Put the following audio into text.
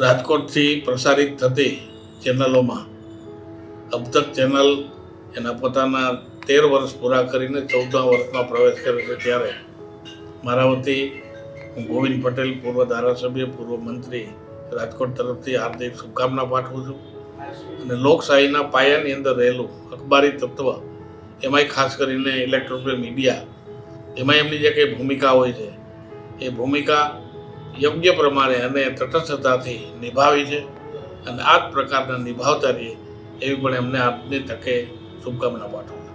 રાજકોટથી પ્રસારિત થતી ચેનલોમાં અબ તક ચેનલ એના પોતાના તેર વર્ષ પૂરા કરીને ચૌદમા વર્ષમાં પ્રવેશ કરે છે ત્યારે મારા વતી હું ગોવિંદ પટેલ, પૂર્વ ધારાસભ્ય, પૂર્વ મંત્રી, રાજકોટ તરફથી હાર્દિક શુભકામના પાઠવું છું. અને લોકશાહીના પાયાની અંદર રહેલું અખબારી તત્વ, એમાંય ખાસ કરીને ઇલેક્ટ્રોનિક મીડિયા એમાં એમની જે કંઈ ભૂમિકા હોય છે, એ ભૂમિકા યોગ્ય પ્રમાણે અને તટસ્થતાથી નિભાવી છે અને આ જ પ્રકારના નિભાવતા રહીએ એવી પણ એમને આપની તકે શુભકામના પાઠવું